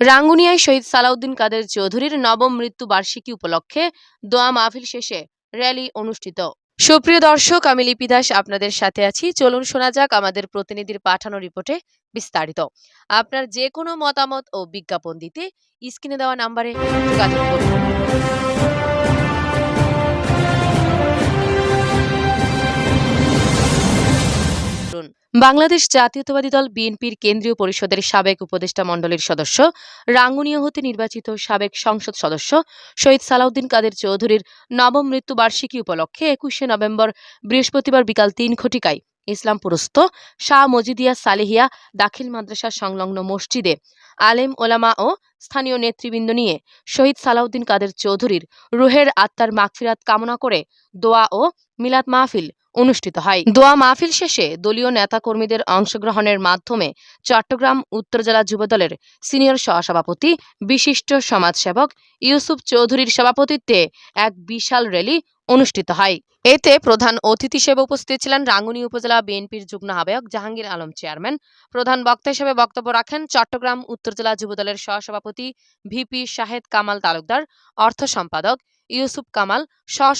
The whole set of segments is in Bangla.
রাঙ্গুনিয়ায় শহীদ সালাউদ্দিন কাদের চৌধুরীর নবম মৃত্যু বার্ষিকী উপলক্ষে দোয়া মাহফিল শেষে র্যালি অনুষ্ঠিত। সুপ্রিয় দর্শক, আমি লিপি দাস আপনাদের সাথে আছি। চলুন শোনা যাক আমাদের প্রতিনিধির পাঠানো রিপোর্টে বিস্তারিত। আপনার যে কোনো মতামত ও বিজ্ঞাপন দিতে স্ক্রিনে দেওয়া নাম্বারে যোগাযোগ করুন। বাংলাদেশ জাতীয়তাবাদী দল বিএনপির কেন্দ্রীয় পরিষদের সাবেক উপদেষ্টা মণ্ডলীর সদস্য, রাঙ্গুনিয়া হতে নির্বাচিত সাবেক সংসদ সদস্য শহীদ সালাউদ্দিন কাদের চৌধুরীর নবম মৃত্যুবার্ষিকী উপলক্ষে একুশে নভেম্বর বৃহস্পতিবার বিকাল তিন ঘটিকায় ইসলামপুরস্থ শাহ মজিদিয়া সালেহিয়া দাখিল মাদ্রাসা সংলগ্ন মসজিদে আলেম ওলামা ও স্থানীয় নেতৃবৃন্দ নিয়ে শহীদ সালাউদ্দিন কাদের চৌধুরীর রুহের আত্মার মাগফিরাত কামনা করে দোয়া ও মিলাদ মাহফিল অনুষ্ঠিত হয়। দোয়া মাহফিল শেষে দলীয় নেতাকর্মীদের অংশগ্রহণের মাধ্যমে চট্টগ্রাম, উত্তর জেলা যুবদলের সিনিয়র সহসভাপতি, বিশিষ্ট সমাজসেবক ইউসুফ চৌধুরীর সভাপতিত্বে এক বিশাল র্যালি অনুষ্ঠিত হয়। এতে প্রধান অতিথি হিসেবে উপস্থিত ছিলেন রাঙ্গুনি উপজেলা বিএনপির যুগ্ম আহ্বায়ক জাহাঙ্গীর আলম চেয়ারম্যান। প্রধান বক্তা হিসেবে বক্তব্য রাখেন চট্টগ্রাম, উত্তর জেলা যুবদলের সহসভাপতি ভিপি শাহেদ কামাল তালুকদার, অর্থ সম্পাদক ইউসুফ কামাল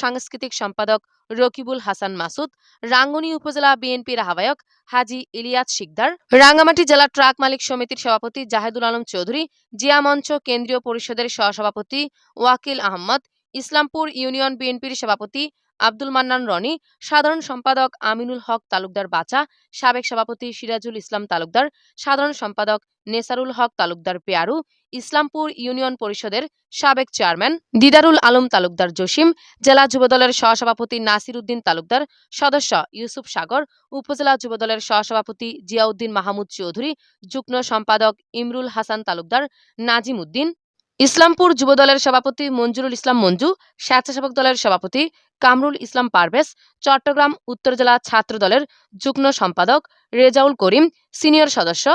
সাংস্কৃতিক সম্পাদক রকিবুল হাসান মাসুদ, রাঙ্গুনি উপজেলা বিএনপির আহ্বায়ক হাজি ইলিয়াস শিকদার, রাঙ্গামাটি জেলা ট্রাক মালিক সমিতির সভাপতি জাহেদুল আলম চৌধুরী, জিয়া মঞ্চ কেন্দ্রীয় পরিষদের সহসভাপতি ওয়াকিল আহমদ ইসলামপুর ইউনিয়ন বিএনপির সভাপতি আব্দুল মান্নান রনি, সাধারণ সম্পাদক আমিনুল হক তালুকদার বাচা, সাবেক সভাপতি সিরাজুল ইসলাম তালুকদার, সাধারণ সম্পাদক নেসারুল হক তালুকদার পেয়ারু, ইসলামপুর ইউনিয়ন পরিষদের সাবেক চেয়ারম্যান দিদারুল আলম তালুকদার জসিম, জেলা যুবদলের সহসভাপতি নাসির উদ্দিন তালুকদার, সদস্য ইউসুফ সাগর, উপজেলা যুবদলের সহসভাপতি জিয়াউদ্দিন মাহমুদ চৌধুরী, যুগ্ম সম্পাদক ইমরুল হাসান তালুকদার, নাজিম উদ্দিন ইসলামপুর যুবদলের সভাপতি মঞ্জুরুল ইসলাম মঞ্জু, স্বেচ্ছাসেবক দলের সভাপতি কামরুল ইসলাম পারভেজ, চট্টগ্রাম উত্তর জেলা ছাত্র দলের যুগ্ম সম্পাদক রেজাউল করিম, সিনিয়র সদস্য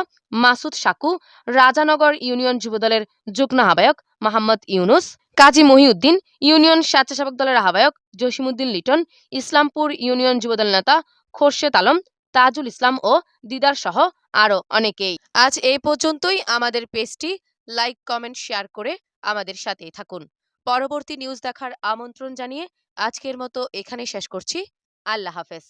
মাসুদ সাকু, রাজানগর ইউনিয়ন যুবদলের যুগ্ম আহ্বায়ক মোহাম্মদ ইউনুস, কাজী মহিউদ্দিন, ইউনিয়ন স্বেচ্ছাসেবক দলের আহ্বায়ক জসিমউদ্দিন লিটন, ইসলামপুর ইউনিয়ন যুবদল নেতা খোরশেদ আলম, তাজুল ইসলাম ও দিদার সহ আরও অনেকেই। আজ এই পর্যন্তই। আমাদের পেজটি লাইক কমেন্ট শেয়ার করে আমাদের সাথেই থাকুন। পরবর্তী নিউজ দেখার আমন্ত্রণ জানিয়ে আজকের মতো এখানে শেষ করছি। আল্লাহ হাফেজ।